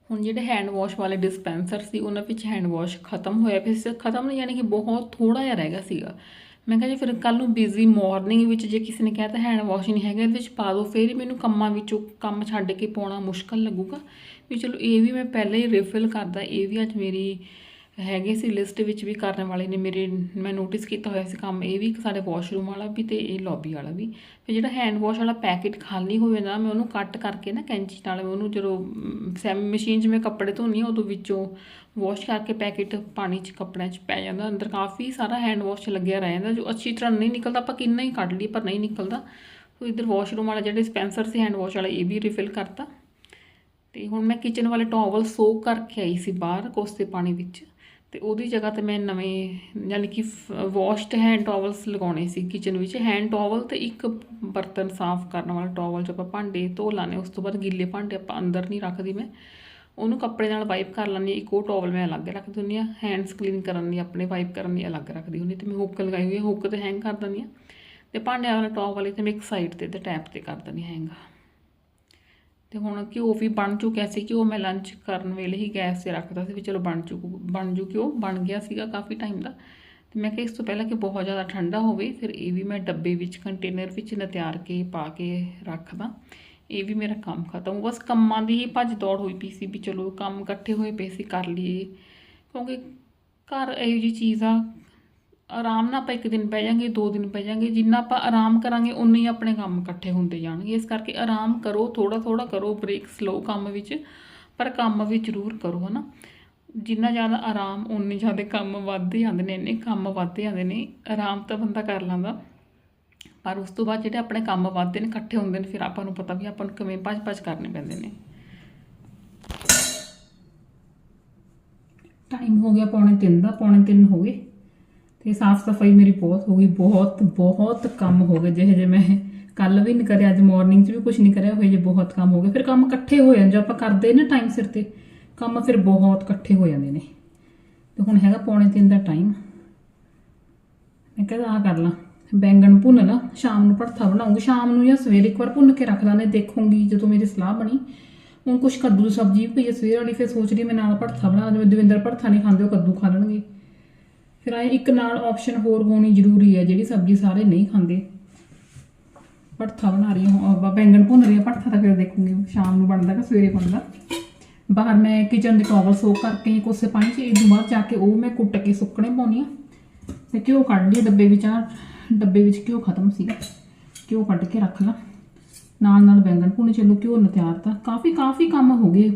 ਹੁਣ ਜਿਹੜੇ ਹੈਂਡ ਵਾਸ਼ ਵਾਲੇ ਡਿਸਪੈਂਸਰ ਸੀ, ਉਹਨਾਂ ਵਿੱਚ ਹੈਂਡ ਵਾਸ਼ ਖਤਮ ਹੋਇਆ ਫਿਰ ਸੀ। ਖਤਮ ਨਹੀਂ, ਯਾਨੀ ਕਿ ਬਹੁਤ ਥੋੜਾ ਜਿਹਾ ਰਹਿ ਗਿਆ ਸੀਗਾ। ਮੈਂ ਕਿਹਾ ਜੀ ਫਿਰ ਕੱਲ ਨੂੰ ਬਿਜ਼ੀ ਮਾਰਨਿੰਗ ਵਿੱਚ ਜੇ ਕਿਸੇ ਨੇ ਕਿਹਾ ਤਾਂ ਹੈਂਡ ਵਾਸ਼ ਨਹੀਂ ਹੈਗਾ, ਇਹਦੇ ਵਿੱਚ ਪਾ ਦਿਓ ਫਿਰ ਹੀ ਮੈਨੂੰ ਕੰਮਾਂ ਵਿੱਚੋਂ ਕੰਮ ਛੱਡ ਕੇ ਪਾਉਣਾ ਮੁਸ਼ਕਲ ਲੱਗੂਗਾ। ਵੀ ਚਲੋ ਇਹ ਵੀ ਮੈਂ ਪਹਿਲਾਂ ਹੀ ਰਿਫਿਲ ਕਰਦਾ, ਇਹ ਵੀ ਅੱਜ ਮੇਰੀ ਹੈਗੇ ਸੀ ਲਿਸਟ ਵਿੱਚ ਵੀ ਕਰਨ ਵਾਲੇ ਨੇ ਮੇਰੇ, ਮੈਂ ਨੋਟਿਸ ਕੀਤਾ ਹੋਇਆ ਸੀ ਕੰਮ, ਇਹ ਵੀ ਸਾਡੇ ਵਾਸ਼ਰੂਮ ਵਾਲਾ ਵੀ ਤੇ ਇਹ ਲੌਬੀ ਵਾਲਾ ਵੀ। ਫਿਰ ਜਿਹੜਾ ਹੈਂਡ ਵਾਸ਼ ਵਾਲਾ ਪੈਕੇਟ ਖਾਲੀ ਹੋਵੇ ਨਾ, ਮੈਂ ਉਹਨੂੰ ਕੱਟ ਕਰਕੇ ਨਾ ਕੈਂਚੀ ਨਾਲ ਉਹਨੂੰ ਜਦੋਂ ਸੈਮੀ ਮਸ਼ੀਨ 'ਚ ਮੈਂ ਕੱਪੜੇ ਧੋਨੀ ਆ ਉਦੋਂ ਵਿੱਚੋਂ ਵਾਸ਼ ਕਰਕੇ ਪੈਕੇਟ ਪਾਣੀ 'ਚ, ਕੱਪੜਿਆਂ 'ਚ ਪੈ ਜਾਂਦਾ, ਅੰਦਰ ਕਾਫੀ ਸਾਰਾ ਹੈਂਡ ਵਾਸ਼ ਲੱਗਿਆ ਰਹਿ ਜਾਂਦਾ, ਜੋ ਅੱਛੀ ਤਰ੍ਹਾਂ ਨਹੀਂ ਨਿਕਲਦਾ, ਆਪਾਂ ਕਿੰਨਾ ਹੀ ਕੱਢ ਲਈ ਪਰ ਨਹੀਂ ਨਿਕਲਦਾ। ਸੋ ਇੱਧਰ ਵਾਸ਼ਰੂਮ ਵਾਲਾ ਜਿਹੜਾ ਡਿਸਪੈਂਸਰ ਸੀ ਹੈਂਡ ਵਾਸ਼ ਵਾਲਾ, ਇਹ ਵੀ ਰਿਫਿਲ ਕਰਤਾ। ਤੇ ਹੁਣ ਮੈਂ ਕਿਚਨ ਵਾਲੇ ਟਾਵਲ ਸੋਕ ਕਰਕੇ ਆਈ ਸੀ ਬਾਹਰ, ਕੋਸੇ ਪਾਣੀ ਵਿੱਚ। ਤੇ ਉਹਦੀ ਜਗ੍ਹਾ ਤੇ ਮੈਂ ਨਵੇਂ, ਯਾਨੀ ਕਿ ਵਾਸ਼ਡ ਹੈਂਡ ਟਾਵਲਸ ਲਗਾਉਣੇ ਸੀ ਕਿਚਨ ਵਿੱਚ। ਹੈਂਡ ਟਾਵਲ ਤੇ ਇੱਕ ਬਰਤਨ ਸਾਫ਼ ਕਰਨ ਵਾਲਾ ਟਾਵਲ ਜੋ ਆਪਾਂ ਭਾਂਡੇ ਧੋ ਲਾਣੇ ਉਸ ਤੋਂ ਬਾਅਦ ਗਿੱਲੇ ਭਾਂਡੇ ਆਪਾਂ ਅੰਦਰ ਨਹੀਂ ਰੱਖਦੀ ਮੈਂ। ਉਹਨੂੰ ਕੱਪੜੇ ਨਾਲ ਵਾਈਪ ਕਰ ਲੈਂਦੀ ਇੱਕ ਉਹ ਟਾਵਲ ਮੈਂ ਅਲੱਗ ਰੱਖ ਦਿੰਦੀ ਹਾਂ। ਹੈਂਡਸ ਕਲੀਨ ਕਰਨ ਲਈ ਆਪਣੇ ਵਾਈਪ ਕਰਨ ਲਈ ਅਲੱਗ ਰੱਖਦੀ ਹੁੰਦੀ ਤੇ ਮੈਂ ਹੁੱਕ ਲਗਾਈ ਹੋਈ ਹੈ ਹੁੱਕ ਤੇ ਹੈਂਗ ਕਰ ਦਿੰਦੀ ਹਾਂ। ਤੇ ਭਾਂਡਿਆਂ ਵਾਲਾ ਟਾਵਲ ਇੱਥੇ ਮੈਂ ਇੱਕ ਸਾਈਡ ਤੇ ਤੇ ਟੈਪ ਤੇ ਕਰ ਦਿੰਦੀ ਹਾਂ ਹੈਂਗ ਤੇ ਹੁਣ ਘਿਓ ਵੀ ਬਣ ਚੁੱਕਿਆ ਸੀ ਘਿਓ ਮੈਂ ਲੰਚ ਕਰਨ ਵੇਲੇ ਹੀ ਗੈਸ 'ਤੇ ਰੱਖਦਾ ਸੀ ਵੀ ਚਲੋ ਬਣ ਚੁੱਕ, ਬਣ ਜੂ ਘਿਓ ਬਣ ਗਿਆ ਸੀਗਾ ਕਾਫੀ ਟਾਈਮ ਦਾ। ਤੇ ਮੈਂ ਕਿਹਾ ਇਸ ਤੋਂ ਪਹਿਲਾਂ ਕਿ ਬਹੁਤ ਜ਼ਿਆਦਾ ਠੰਡਾ ਹੋਵੇ, ਫਿਰ ਇਹ ਵੀ ਮੈਂ ਡੱਬੇ ਵਿੱਚ ਕੰਟੇਨਰ ਵਿੱਚ ਨਾ ਕੇ ਪਾ ਕੇ ਰੱਖਦਾ। ਇਹ ਵੀ ਮੇਰਾ ਕੰਮ ਖਤਮ ਬਸ ਕੰਮਾਂ ਦੀ ਹੀ ਭੱਜ ਦੌੜ ਹੋਈ ਪਈ ਸੀ ਵੀ ਚਲੋ ਕੰਮ ਇਕੱਠੇ ਹੋਏ ਪਏ ਸੀ, ਕਰ ਲਈਏ। ਕਿਉਂਕਿ ਘਰ ਇਹੋ ਜਿਹੀ ਚੀਜ਼ ਆ ਆਰਾਮ ਨਾਲ ਆਪਾਂ ਇੱਕ ਦਿਨ ਪੈ ਜਾਾਂਗੇ, ਦੋ ਦਿਨ ਪੈ ਜਾਾਂਗੇ, ਜਿੰਨਾ ਆਪਾਂ ਆਰਾਮ ਕਰਾਂਗੇ ਉਨੇ ਹੀ ਆਪਣੇ ਕੰਮ ਇਕੱਠੇ ਹੁੰਦੇ ਜਾਣਗੇ। ਇਸ ਕਰਕੇ ਆਰਾਮ ਕਰੋ ਥੋੜਾ ਥੋੜਾ ਕਰੋ ਬ੍ਰੇਕ ਸਲੋ ਕੰਮ ਵਿੱਚ, ਪਰ ਕੰਮ ਵੀ ਜ਼ਰੂਰ ਕਰੋ, ਹਨਾ। ਜਿੰਨਾ ਜ਼ਿਆਦਾ ਆਰਾਮ ਉਨੇ ਜ਼ਿਆਦਾ ਕੰਮ ਵੱਧਦੇ ਜਾਂਦੇ ਨੇ, ਇੰਨੇ ਕੰਮ ਵੱਧਦੇ ਜਾਂਦੇ ਨੇ, ਆਰਾਮ ਤਾਂ ਬੰਦਾ ਕਰ ਲੈਂਦਾ। ਪਰ ਉਸ ਤੋਂ ਬਾਅਦ ਜਿਹੜੇ ਆਪਣੇ ਕੰਮ ਵੱਧਦੇ ਨੇ, ਇਕੱਠੇ ਹੁੰਦੇ ਨੇ, ਫਿਰ ਆਪਾਂ ਨੂੰ ਪਤਾ ਵੀ ਆਪਾਂ ਨੂੰ ਕਿਵੇਂ ਭੱਜ ਭੱਜ ਕਰਨੇ ਪੈਂਦੇ ਨੇ। ਟਾਈਮ ਹੋ ਗਿਆ, ਪੌਣੇ 3 ਦਾ, ਪੌਣੇ 3 ਹੋ ਗਏ। ਤੇ ਸਾਫ਼ ਸਫ਼ਾਈ ਮੇਰੀ ਬਹੁਤ ਹੋ ਗਈ, ਬਹੁਤ ਬਹੁਤ ਕੰਮ ਹੋ ਗਏ ਜਿਹੇ ਜੇ ਮੈਂ ਕੱਲ ਵੀ ਨਹੀਂ ਕਰਿਆ, ਅੱਜ ਮਾਰਨਿੰਗ 'ਚ ਵੀ ਕੁਝ ਨਹੀਂ ਕਰਿਆ, ਹੋਏ ਜੇ ਬਹੁਤ ਕੰਮ ਹੋ ਗਏ। ਫਿਰ ਕੰਮ ਇਕੱਠੇ ਹੋ ਜਾਂਦੇ, ਜੇ ਆਪਾਂ ਕਰਦੇ ਨਾ ਟਾਈਮ ਸਿਰ ਤੇ, ਕੰਮ ਫਿਰ ਬਹੁਤ ਇਕੱਠੇ ਹੋ ਜਾਂਦੇ ਨੇ। ਤੇ ਹੁਣ ਹੈਗਾ ਪੌਣੇ 3 ਦਾ ਟਾਈਮ ਮੈਂ ਕਹਿੰਦਾ ਆ ਕਰ ਲਾਂ, ਬੈਂਗਣ ਭੁੰਨ ਲਾ, ਸ਼ਾਮ ਨੂੰ ਭੜਥਾ ਬਣਾਉਂਗੀ, ਸ਼ਾਮ ਨੂੰ ਜਾਂ ਸਵੇਰੇ ਇੱਕ ਵਾਰ ਭੁੰਨ ਕੇ ਰੱਖ ਲਾਂਗੇ ਦੇਖੂੰਗੀ ਜਦੋਂ ਮੇਰੀ ਸਲਾਹ ਬਣੀ। ਹੁਣ ਕੁਛ ਕੱਦੂ ਦੀ ਸਬਜ਼ੀ ਵੀ ਪਈ ਹੈ ਸਵੇਰ ਵਾਲੀ, ਫਿਰ ਸੋਚ ਰਹੀ ਮੈਂ ਨਾਲ ਭੜਥਾ ਬਣਾ ਜਿਵੇਂ ਦਵਿੰਦਰ ਭੜਥਾ ਨਹੀਂ ਖਾਂਦੇ, ਉਹ ਕੱਦੂ ਖਾ ਲੈਣਗੇ। ਫਿਰ ਆਏ ਇੱਕ ਨਾਲ ਆਪਸ਼ਨ ਹੋਰ ਹੋਣੀ ਜ਼ਰੂਰੀ ਹੈ, ਜਿਹੜੀ ਸਬਜ਼ੀ ਸਾਰੇ ਨਹੀਂ ਖਾਂਦੇ। ਭੜਥਾ ਬਣਾ ਰਹੀ ਹਾਂ ਆਪਾਂ ਬੈਂਗਣ ਭੁੰਨ ਰਹੀ ਹਾਂ ਭੜਥਾ ਤਾਂ ਫਿਰ ਦੇਖੂੰਗੀ। ਸ਼ਾਮ ਨੂੰ ਬਣਦਾ ਕਿ ਸਵੇਰੇ ਬਣਦਾ। ਬਾਹਰ ਮੈਂ ਕਿਚਨ ਦੇ ਟਾਵਲ ਸੋਕ ਕਰਕੇ ਕੋਸੇ ਪਾਣੀ 'ਚ ਇਹ ਬਾਅਦ ਜਾ ਕੇ ਉਹ ਮੈਂ ਕੁੱਟ ਕੇ ਸੁੱਕਣੇ ਪਾਉਣੀ ਆ ਤੇ ਘਿਓ ਕੱਢ ਲਈ ਡੱਬੇ ਵਿੱਚ ਆ, ਡੱਬੇ ਵਿੱਚ ਘਿਓ ਖਤਮ ਸੀਗਾ। ਘਿਓ ਕੱਢ ਕੇ ਰੱਖ ਲਾ। ਨਾਲ ਨਾਲ ਬੈਂਗਣ ਭੁੰਨੇ ਚੱਲੋ, ਘਿਓ ਨੂੰ ਤਿਆਰ ਤਾਂ ਕਾਫੀ ਕਾਫੀ ਕੰਮ ਹੋ ਗਏ।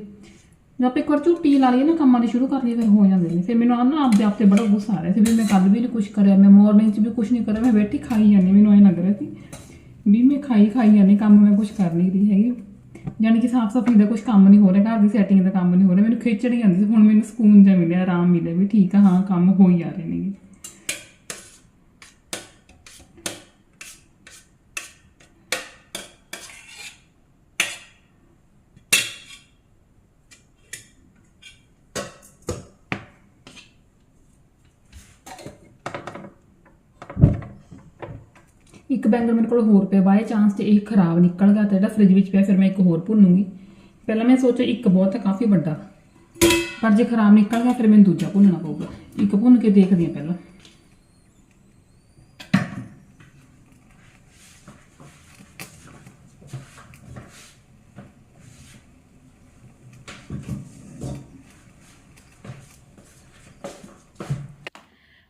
ਜਦ ਆਪਾਂ ਇੱਕ ਵਾਰ ਝੂਟੀ ਲਾ ਲਈਏ ਨਾ, ਕੰਮਾਂ ਦੀ ਸ਼ੁਰੂ ਕਰ ਲਈਏ, ਫਿਰ ਹੋ ਜਾਂਦੇ ਨੇ। ਫਿਰ ਮੈਨੂੰ ਆ ਨਾ ਆਪਦੇ ਆਪ ਤੇ ਬੜਾ ਗੁੱਸਾ ਆ ਰਿਹਾ ਸੀ ਵੀ ਮੈਂ ਕੱਲ ਵੀ ਨਹੀਂ ਕੁਝ ਕਰਿਆ, ਮੈਂ ਮਾਰਨਿੰਗ 'ਚ ਵੀ ਕੁਝ ਨਹੀਂ ਕਰਿਆ, ਮੈਂ ਬੈਠੀ ਖਾਈ ਜਾਂਦੀ ਮੈਨੂੰ ਐਂ ਲੱਗ ਰਿਹਾ ਸੀ ਵੀ ਮੈਂ ਖਾਈ ਖਾਈ ਜਾਂਦੀ ਕੰਮ ਮੈਂ ਕੁਝ ਕਰ ਨਹੀਂ ਰਹੀ ਹੈਗੀ। ਯਾਨੀ ਕਿ ਸਾਫ਼ ਸਫ਼ਾਈ ਦਾ ਕੁਝ ਕੰਮ ਨਹੀਂ ਹੋ ਰਿਹਾ, ਘਰ ਦੀ ਸੈਟਿੰਗ ਦਾ ਕੰਮ ਨਹੀਂ ਹੋ ਰਿਹਾ, ਮੈਨੂੰ ਖਿਚੜੀ ਆਉਂਦੀ ਸੀ, ਹੁਣ ਮੈਨੂੰ ਸਕੂਨ ਜਿਹਾ ਮਿਲਿਆ, ਆਰਾਮ ਮਿਲਿਆ ਵੀ ਠੀਕ ਆ, ਹਾਂ, ਕੰਮ ਹੋ ਹੀ ਆ ਰਹੇ ਨੇ ਇੱਕ ਬੈਂਗਲ ਮੇਰੇ ਕੋਲ ਹੋਰ ਪਿਆ ਬਾਏ ਚਾਂਸ ਤੇ ਇਹ ਖਰਾਬ ਨਿਕਲ ਗਿਆ ਤੇ ਜਿਹੜਾ ਫ੍ਰਿਜ ਵਿੱਚ ਪਿਆ, ਫਿਰ ਮੈਂ ਇੱਕ ਹੋਰ ਭੁੰਨੂੰਗੀ। ਪਹਿਲਾਂ ਮੈਂ ਸੋਚਿਆ ਇੱਕ ਬਹੁਤ ਹੈ ਕਾਫੀ ਵੱਡਾ। ਪਰ ਜੇ ਖਰਾਬ ਨਿਕਲ ਗਿਆ, ਫਿਰ ਮੈਨੂੰ ਦੂਜਾ ਭੁੰਨਣਾ ਪਊਗਾ। ਇੱਕ ਭੁੰਨ ਕੇ ਦੇਖਦੀ ਹਾਂ ਪਹਿਲਾਂ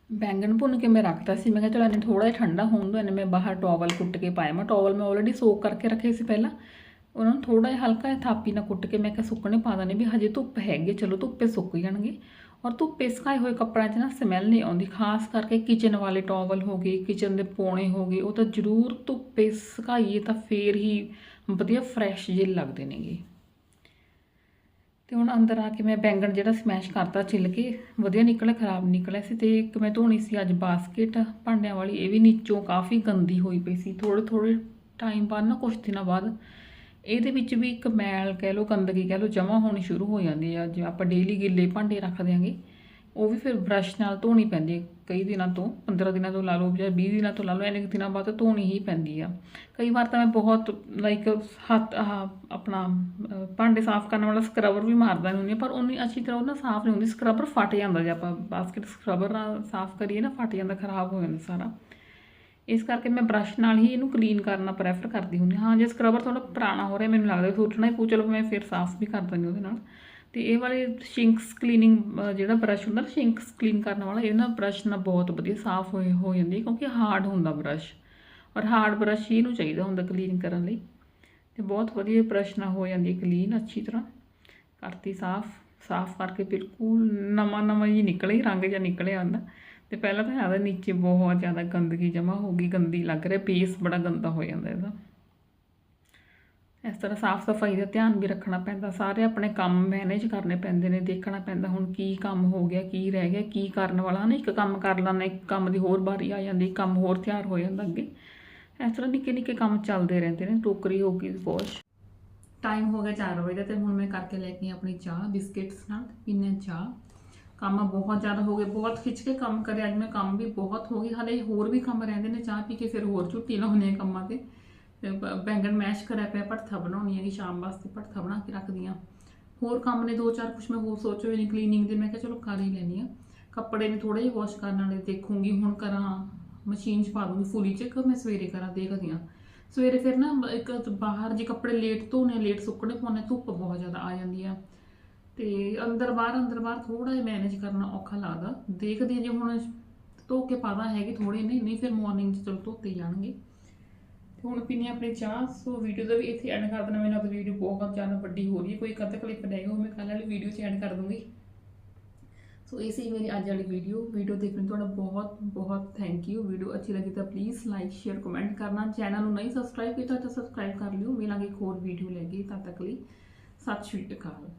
ਬੈਂਗਣ ਭੁੰਨ ਕੇ ਮੈਂ ਰੱਖਤਾ ਸੀ। ਮੈਂ ਕਿਹਾ ਚਲੋ ਇਹਨੇ ਥੋੜਾ ਜਿਹਾ ਠੰਡਾ ਹੋਣ ਦੋ ਇਹਨੇ ਮੈਂ ਬਾਹਰ ਟਾਵਲ ਕੁੱਟ ਕੇ ਪਾਇਆ। ਮੈਂ ਟਾਵਲ ਮੈਂ ਆਲਰੇਡੀ ਸੋਕ ਕਰਕੇ ਰੱਖੇ ਸੀ ਪਹਿਲਾਂ। ਉਹਨਾਂ ਨੂੰ ਥੋੜਾ ਜਿਹਾ ਹਲਕਾ ਜਿਹਾ ਥਾਪੀ ਨਾਲ ਕੁੱਟ ਕੇ ਮੈਂ ਕਿਹਾ ਸੁੱਕਣੇ ਪਾ ਦਨੇ ਵੀ ਹਜੇ ਧੁੱਪ ਹੈਗੀ ਚਲੋ ਧੁੱਪੇ ਸੁੱਕ ਜਾਣਗੇ। ਔਰ ਧੁੱਪੇ ਸੁਕਾਏ ਹੋਏ ਕੱਪੜਿਆਂ 'ਚ ਨਾ ਸਮੈਲ ਨਹੀਂ ਆਉਂਦੀ, ਖਾਸ ਕਰਕੇ ਕਿਚਨ ਵਾਲੇ ਟਾਵਲ ਹੋ ਗਏ ਕਿਚਨ ਦੇ ਪੋਣੇ ਹੋ ਗਏ, ਉਹ ਤਾਂ ਜ਼ਰੂਰ ਧੁੱਪੇ ਸੁਕਾਈਏ ਤਾਂ ਫੇਰ ਹੀ ਵਧੀਆ ਫਰੈਸ਼ ਜਿਹੇ ਲੱਗਦੇ ਨੇਗੇ। ਤੇ ਹੁਣ ਅੰਦਰ ਆ ਕੇ ਮੈਂ ਬੈਂਗਣ ਜਿਹੜਾ ਸਮੈਸ਼ ਕਰਤਾ ਛਿੱਲ ਕੇ, ਵਧੀਆ ਨਿਕਲਿਆ, ਖਰਾਬ ਨਿਕਲਿਆ ਸੀ ਤੇ ਇੱਕ ਮੈਂ ਧੋਣੀ ਸੀ ਅੱਜ ਬਾਸਕਟ ਭਾਂਡਿਆਂ ਵਾਲੀ, ਇਹ ਵੀ ਨੀਚੋਂ ਕਾਫੀ ਗੰਦੀ ਹੋਈ ਪਈ ਸੀ ਥੋੜੇ ਥੋੜੇ ਟਾਈਮ ਬਾਅਦ ਨਾ ਕੁਝ ਦਿਨਾਂ ਬਾਅਦ, ਇਹਦੇ ਵਿੱਚ ਵੀ ਇੱਕ ਮੈਲ ਕਹਿ ਲਓ, ਗੰਦਗੀ ਕਹਿ ਲਓ, ਜਮਾ ਹੋਣੀ ਸ਼ੁਰੂ ਹੋ ਜਾਂਦੀ ਆ ਜੇ ਆਪਾਂ ਡੇਲੀ ਗਿੱਲੇ ਭਾਂਡੇ ਰੱਖ ਦਿਆਂਗੇ ਉਹ ਵੀ ਫਿਰ ਬ੍ਰਸ਼ ਨਾਲ ਧੋਣੀ ਪੈਂਦੀ ਹੈ। ਕਈ ਦਿਨਾਂ ਤੋਂ 15 ਦਿਨਾਂ ਤੋਂ ਲਾ ਲਓ ਜਾਂ 20 ਦਿਨਾਂ ਤੋਂ ਲਾ ਲਓ ਇੰਨੇ ਕੁ ਦਿਨਾਂ ਬਾਅਦ ਧੋਣੀ ਹੀ ਪੈਂਦੀ ਆ। ਕਈ ਵਾਰ ਤਾਂ ਮੈਂ ਬਹੁਤ ਲਾਈਕ ਹੱਥ ਆਹ ਆਪਣਾ ਭਾਂਡੇ ਸਾਫ਼ ਕਰਨ ਵਾਲਾ ਸਕਰਬਰ ਵੀ ਮਾਰਦਾ ਨਹੀਂ ਹੁੰਦੀ ਹਾਂ, ਪਰ ਉਨੀ ਅੱਛੀ ਤਰ੍ਹਾਂ ਉਹ ਨਾ ਸਾਫ਼ ਨਹੀਂ ਹੁੰਦੀ ਸਕਰਬਰ ਫਟ ਜਾਂਦਾ ਜੇ ਆਪਾਂ ਬਾਸਕਟ ਸਕਰਬਰ ਨਾਲ ਸਾਫ਼ ਕਰੀਏ ਨਾ ਫਟ ਜਾਂਦਾ ਖਰਾਬ ਹੋ ਜਾਂਦਾ ਸਾਰਾ। ਇਸ ਕਰਕੇ ਮੈਂ ਬ੍ਰਸ਼ ਨਾਲ ਹੀ ਇਹਨੂੰ ਕਲੀਨ ਕਰਨਾ ਪ੍ਰੈਫਰ ਕਰਦੀ ਹੁੰਦੀ ਹਾਂ। ਜੇ ਸਕਰਬਰ ਥੋੜਾ ਪੁਰਾਣਾ ਹੋ ਰਿਹਾ ਮੈਨੂੰ ਲੱਗਦਾ ਸੋਚਣਾ ਹੀ ਪਊ ਚਲੋ ਮੈਂ ਫਿਰ ਸਾਫ਼ ਵੀ ਕਰ ਦਿੰਦੀ ਉਹਦੇ ਨਾਲ। ਤੇ ਇਹ ਵਾਲੇ ਸ਼ਿੰਕਸ ਕਲੀਨਿੰਗ ਜਿਹੜਾ ਬ੍ਰਸ਼ ਹੁੰਦਾ ਨਾ ਸ਼ਿੰਕਸ ਕਲੀਨ ਕਰਨ ਵਾਲਾ, ਇਹ ਨਾ ਬ੍ਰਸ਼ ਨਾਲ ਬਹੁਤ ਵਧੀਆ ਸਾਫ਼ ਹੋਏ, ਹੋ ਜਾਂਦੀ ਕਿਉਂਕਿ ਹਾਰਡ ਹੁੰਦਾ ਬ੍ਰਸ਼। ਔਰ ਹਾਰਡ ਬ੍ਰਸ਼ ਹੀ ਇਹਨੂੰ ਚਾਹੀਦਾ ਹੁੰਦਾ ਕਲੀਨ ਕਰਨ ਲਈ। ਤੇ ਬਹੁਤ ਵਧੀਆ ਬ੍ਰਸ਼ ਨਾਲ ਹੋ ਜਾਂਦੀ ਹੈ ਕਲੀਨ ਅੱਛੀ ਤਰ੍ਹਾਂ। ਕਰਤੀ ਸਾਫ਼ ਸਾਫ਼ ਕਰਕੇ ਬਿਲਕੁਲ ਨਵਾਂ ਨਵਾਂ ਹੀ ਨਿਕਲੇ, ਰੰਗ ਜਾਂ ਨਿਕਲਿਆ ਆਉਂਦਾ ਤੇ ਪਹਿਲਾਂ ਤਾਂ ਜ਼ਿਆਦਾ ਨੀਚੇ ਬਹੁਤ ਜ਼ਿਆਦਾ ਗੰਦਗੀ ਜਮਾ ਹੋ ਗਈ, ਗੰਦੀ ਲੱਗ ਰਿਹਾ ਪੀਸ ਬੜਾ ਗੰਦਾ ਹੋ ਜਾਂਦਾ ਇਹਦਾ। ਇਸ ਤਰ੍ਹਾਂ ਸਾਫ਼ ਸਫ਼ਾਈ ਦਾ ਧਿਆਨ ਵੀ ਰੱਖਣਾ ਪੈਂਦਾ, ਸਾਰੇ ਆਪਣੇ ਕੰਮ ਮੈਨੇਜ ਕਰਨੇ ਪੈਂਦੇ ਨੇ, ਦੇਖਣਾ ਪੈਂਦਾ ਹੁਣ ਕੀ ਕੰਮ ਹੋ ਗਿਆ, ਕੀ ਰਹਿ ਗਿਆ, ਕੀ ਕਰਨ ਵਾਲਾ ਨਾ ਇੱਕ ਕੰਮ ਕਰ ਲੈਣਾ ਇੱਕ ਕੰਮ ਦੀ ਹੋਰ ਵਾਰੀ ਆ ਜਾਂਦੀ ਕੰਮ ਹੋਰ ਤਿਆਰ ਹੋ ਜਾਂਦਾ ਅੱਗੇ। ਇਸ ਤਰ੍ਹਾਂ ਨਿੱਕੇ ਨਿੱਕੇ ਕੰਮ ਚੱਲਦੇ ਰਹਿੰਦੇ ਨੇ, ਟੋਕਰੀ ਹੋ ਗਈ ਵਾਸ਼ ਟਾਈਮ ਹੋ ਗਿਆ 4 ਵਜੇ ਦਾ ਤੇ ਹੁਣ ਮੈਂ ਕਰਕੇ ਲੈ ਕੇ ਆਪਣੀ ਚਾਹ, ਬਿਸਕਿਟਸ ਨਾਲ, ਪੀਨੇ ਚਾਹ। ਕੰਮ ਬਹੁਤ ਜ਼ਿਆਦਾ ਹੋ ਗਏ, ਬਹੁਤ ਖਿੱਚ ਕੇ ਕੰਮ ਕਰਿਆ, ਅੱਜ ਮੈਂ ਕੰਮ ਵੀ ਬਹੁਤ ਹੋ ਗਈ, ਹਲੇ ਹੋਰ ਵੀ ਕੰਮ ਰਹਿੰਦੇ ਨੇ ਚਾਹ ਪੀ ਕੇ, ਫਿਰ ਹੋਰ ਝੁੱਟੀ ਲਾਉਣੇ ਆ ਕੰਮਾਂ ਤੇ। ਬੈਂਗਣ ਮੈਸ਼ ਕਰਿਆ ਪਿਆ ਭੜਥਾ ਬਣਾਉਣੀ ਹੈਗੀ, ਸ਼ਾਮ ਵਾਸਤੇ ਭੜਥਾ ਬਣਾ ਕੇ ਰੱਖਦੀ ਆ ਹੋਰ ਕੰਮ ਨੇ ਦੋ ਚਾਰ ਕੁਛ ਮੈਂ ਹੋਰ ਸੋਚੇ ਹੋਏ ਨੇ ਕਲੀਨਿੰਗ ਦੇ, ਮੈਂ ਕਿਹਾ ਚਲੋ ਕਰ ਹੀ ਲੈਣੀ ਆ ਕੱਪੜੇ ਨੇ ਥੋੜੇ ਜਿਹਾ ਵਾਸ਼ ਕਰਨ ਵਾਲੇ ਦੇਖੂੰਗੀ, ਹੁਣ ਕਰਾਂ ਮਸ਼ੀਨ 'ਚ ਪਾ ਦੂੰਗੀ, ਫੁੱਲੀ ਚ ਕਿ ਮੈਂ ਸਵੇਰੇ ਕਰਾਂ, ਦੇਖਦੀ ਆ ਸਵੇਰੇ ਫਿਰ ਨਾ ਇੱਕ ਬਾਹਰ ਜੇ ਕੱਪੜੇ ਲੇਟ ਧੋਣੇ, ਲੇਟ ਸੁੱਕਣੇ ਪਾਉਣੇ ਧੁੱਪ ਬਹੁਤ ਜ਼ਿਆਦਾ ਆ ਜਾਂਦੀ ਆ। ਤੇ ਅੰਦਰ ਬਾਹਰ ਅੰਦਰ ਬਾਹਰ ਥੋੜਾ ਜਿਹਾ ਮੈਨੇਜ ਕਰਨਾ ਔਖਾ ਲੱਗਦਾ। ਦੇਖਦੇ ਹਾਂ ਜੇ ਹੁਣ ਧੋ ਕੇ ਪਾਦਾ ਹੈਗੇ ਥੋੜੇ ਨੇ ਨਹੀਂ, ਫਿਰ ਮਾਰਨਿੰਗ 'ਚ ਚਲੋ ਧੋਤੇ ਜਾਣਗੇ। ਹੁਣ ਪੀਨੇ ਆਪਣੀ ਚਾਹ, ਸੋ ਵੀਡੀਓ ਦਾ ਵੀ ਇੱਥੇ ਐਂਡ ਕਰ ਦੇਣਾ ਮੈਨੂੰ ਤਾਂ ਵੀਡੀਓ ਬਹੁਤ ਜ਼ਿਆਦਾ ਵੱਡੀ ਹੋ ਰਹੀ ਹੈ। ਕੋਈ ਕਦ ਕਲਿੱਪ ਰਹੇਗਾ ਉਹ ਮੈਂ ਕੱਲ੍ਹ ਵਾਲੀ ਵੀਡੀਓ 'ਚ ਐਡ ਕਰ ਦੂੰਗੀ। ਸੋ ਇਹ ਸੀ ਮੇਰੀ ਅੱਜ ਵਾਲੀ ਵੀਡੀਓ ਵੀਡੀਓ ਦੇਖਣ ਲਈ ਤੁਹਾਡਾ ਬਹੁਤ ਬਹੁਤ ਥੈਂਕ ਯੂ ਵੀਡੀਓ ਅੱਛੀ ਲੱਗੀ ਤਾਂ ਪਲੀਜ਼ ਲਾਈਕ ਸ਼ੇਅਰ ਕਮੈਂਟ ਕਰਨਾ। ਚੈਨਲ ਨੂੰ ਨਹੀਂ ਸਬਸਕ੍ਰਾਈਬ ਕੀਤਾ ਤਾਂ ਸਬਸਕ੍ਰਾਈਬ ਕਰ ਲਿਓ। ਮਿਲਾਂਗੇ ਇੱਕ ਹੋਰ ਵੀਡੀਓ ਲੈ ਕੇ ਤਦ ਤੱਕ ਲਈ। ਸਤਿ ਸ਼੍ਰੀ ਅਕਾਲ।